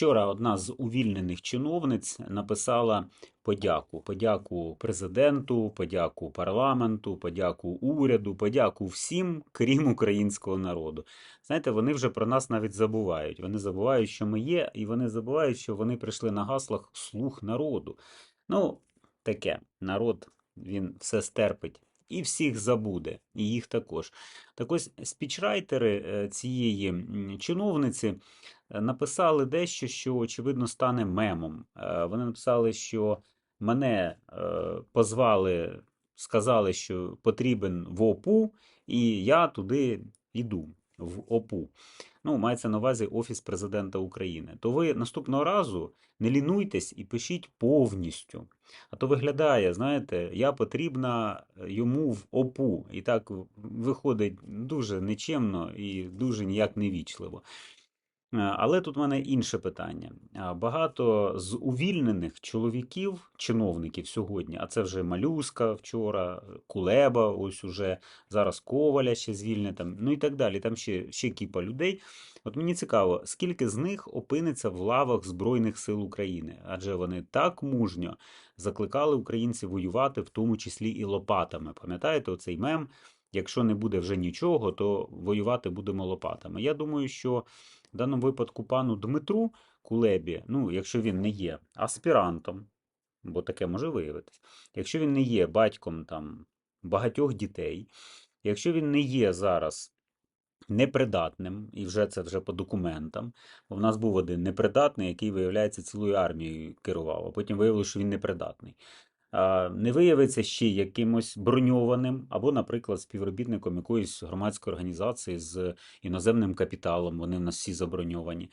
Вчора одна з увільнених чиновниць написала подяку. Подяку президенту, подяку парламенту, подяку уряду, подяку всім, крім українського народу. Знаєте, вони вже про нас навіть забувають. Вони забувають, що ми є, і вони забувають, що вони прийшли на гаслах слух народу. Ну, таке, народ він все стерпить. І всіх забуде, і їх також. Так ось спічрайтери е, цієї чиновниці е, написали дещо, що, очевидно, стане мемом. Е, Вони написали, що мене позвали, сказали, що потрібен ВОПУ, і я туди йду, в ОПУ. Ну, мається на увазі Офіс президента України. То ви наступного разу не лінуйтесь і пишіть повністю. А то виглядає, знаєте, я потрібна йому в ОПУ. І так виходить дуже нечемно і дуже ніяк невічливо. Е, Але тут в мене інше питання. Багато з увільнених чоловіків, чиновників сьогодні, а це вже Малюска вчора, Кулеба, ось уже зараз Коваля ще звільне, там, ну і так далі. Там ще, ще кіпа людей. От мені цікаво, скільки з них опиниться в лавах Збройних сил України? Адже вони так мужньо закликали українців воювати, в тому числі і лопатами. Пам'ятаєте оцей мем? Якщо не буде вже нічого, то воювати будемо лопатами. Я думаю, що в даному випадку пану Дмитру Кулебі, ну, якщо він не є аспірантом, бо таке може виявитись, якщо він не є батьком там багатьох дітей, якщо він не є зараз непридатним, і вже це вже по документам, бо в нас був один непридатний, який, виявляється, цілою армією керував, а потім виявилося, що він непридатний. Не виявиться ще якимось броньованим, або, наприклад, співробітником якоїсь громадської організації з іноземним капіталом, вони в нас всі заброньовані.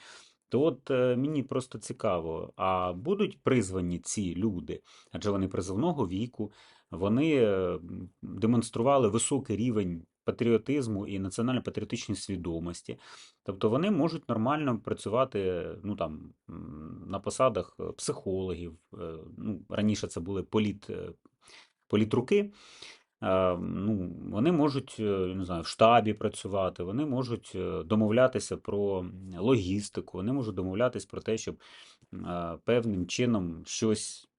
То от е, мені просто цікаво, а будуть призвані ці люди, адже вони призовного віку, вони е, демонстрували високий рівень патріотизму і національно-патріотичної свідомості. Тобто вони можуть нормально працювати ну, там, на посадах е, психологів. е, Ну, раніше це були політ, е, політруки. Ну, вони можуть не знаю, в штабі працювати, вони можуть домовлятися про логістику, вони можуть домовлятись про те, щоб певним чином щось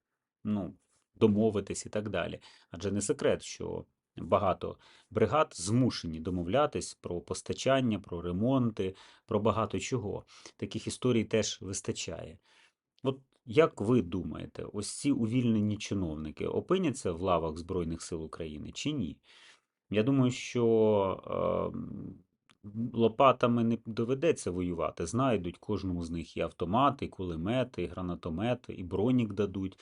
ну, домовитись і так далі. Адже не секрет, що багато бригад змушені домовлятись про постачання, про ремонти, про багато чого. Таких історій теж вистачає. От як ви думаєте, ось ці увільнені чиновники опиняться в лавах Збройних сил України чи ні? Я думаю, що ем, лопатами не доведеться воювати. Знайдуть кожному з них і автомати, і кулемети, і гранатомети, і бронік дадуть,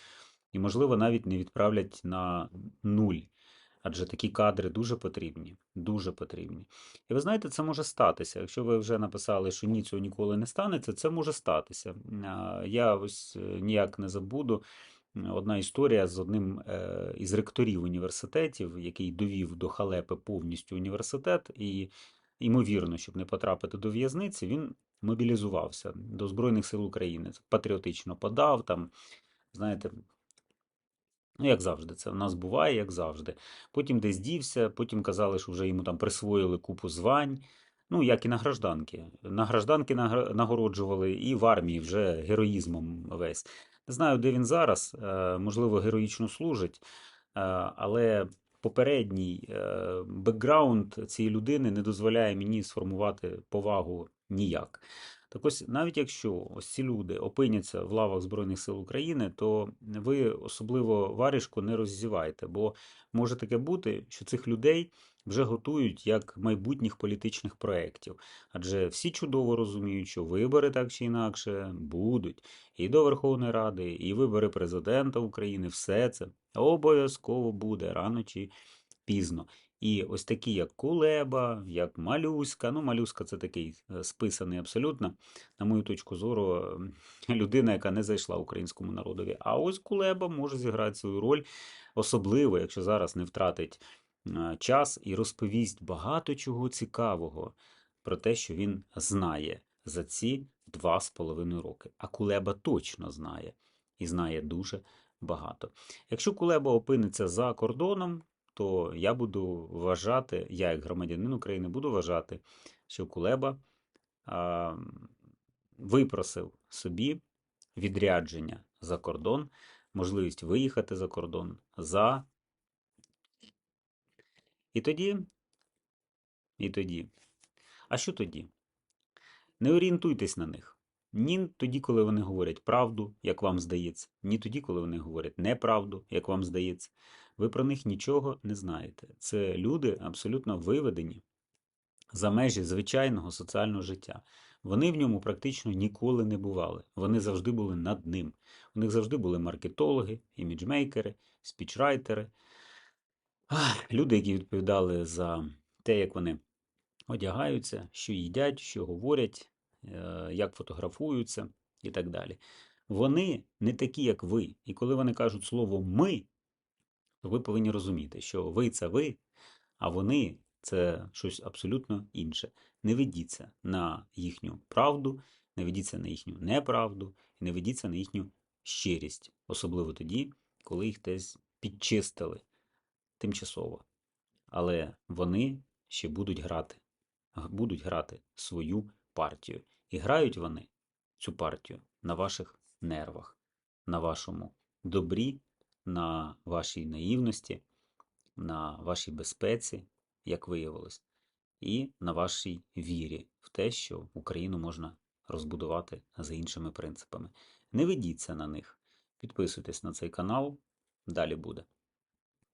і, можливо, навіть не відправлять на нуль. Адже такі кадри дуже потрібні, дуже потрібні. І ви знаєте, це може статися. Якщо ви вже написали, що ні, цього ніколи не станеться, це може статися. Я ось е, ніяк не забуду одна історія з одним е, із ректорів університетів, який довів до халепи повністю університет, і, ймовірно, щоб не потрапити до в'язниці, він мобілізувався до Збройних сил України. Патріотично подав там, знаєте. Ну, як завжди, це в нас буває, як завжди. Потім десь дівся, потім казали, що вже йому там присвоїли купу звань. Ну, як і на гражданки. На гражданки нагороджували, і в армії вже героїзмом весь. Не знаю, де він зараз, е, можливо, героїчно служить, е, але попередній е, бекграунд цієї людини не дозволяє мені сформувати повагу ніяк. Так ось, навіть якщо ось ці люди опиняться в лавах Збройних сил України, то ви особливо варіжку не роззівайте, бо може таке бути, що цих людей вже готують як майбутніх політичних проєктів. Адже всі чудово розуміють, що вибори так чи інакше будуть і до Верховної Ради, і вибори президента України, все це обов'язково буде рано чи пізно. І ось такі, як Кулеба, як Малюська. Ну, Малюська це такий е, списаний абсолютно, на мою точку зору, ем, людина, яка не зайшла українському народові. А ось Кулеба може зіграти свою роль, особливо, якщо зараз не втратить е, час і розповість багато чого цікавого про те, що він знає за ці два з половиною роки. А Кулеба точно знає і знає дуже багато. Якщо Кулеба опиниться за кордоном, то я буду вважати, я як громадянин України буду вважати, що Кулеба а, випросив собі відрядження за кордон, можливість виїхати за кордон за. І тоді. І тоді. А що тоді? Не орієнтуйтесь на них. Ні тоді, коли вони говорять правду, як вам здається, ні тоді, коли вони говорять неправду, як вам здається. Ви про них нічого не знаєте. Це люди абсолютно виведені за межі звичайного соціального життя. Вони в ньому практично ніколи не бували. Вони завжди були над ним. У них завжди були маркетологи, іміджмейкери, спічрайтери, люди, які відповідали за те, як вони одягаються, що їдять, що говорять, як фотографуються і так далі. Вони не такі, як ви. І коли вони кажуть слово ми, то ви повинні розуміти, що ви це ви, а вони це щось абсолютно інше. Не ведіться на їхню правду, не ведіться на їхню неправду, і не ведіться на їхню щирість, особливо тоді, коли їх десь підчистили тимчасово. Але вони ще будуть грати, будуть грати свою партію. І грають вони цю партію на ваших нервах, на вашому добрі, на вашій наївності, на вашій безпеці, як виявилось, і на вашій вірі в те, що Україну можна розбудувати за іншими принципами. Не ведіться на них. Підписуйтесь на цей канал, далі буде.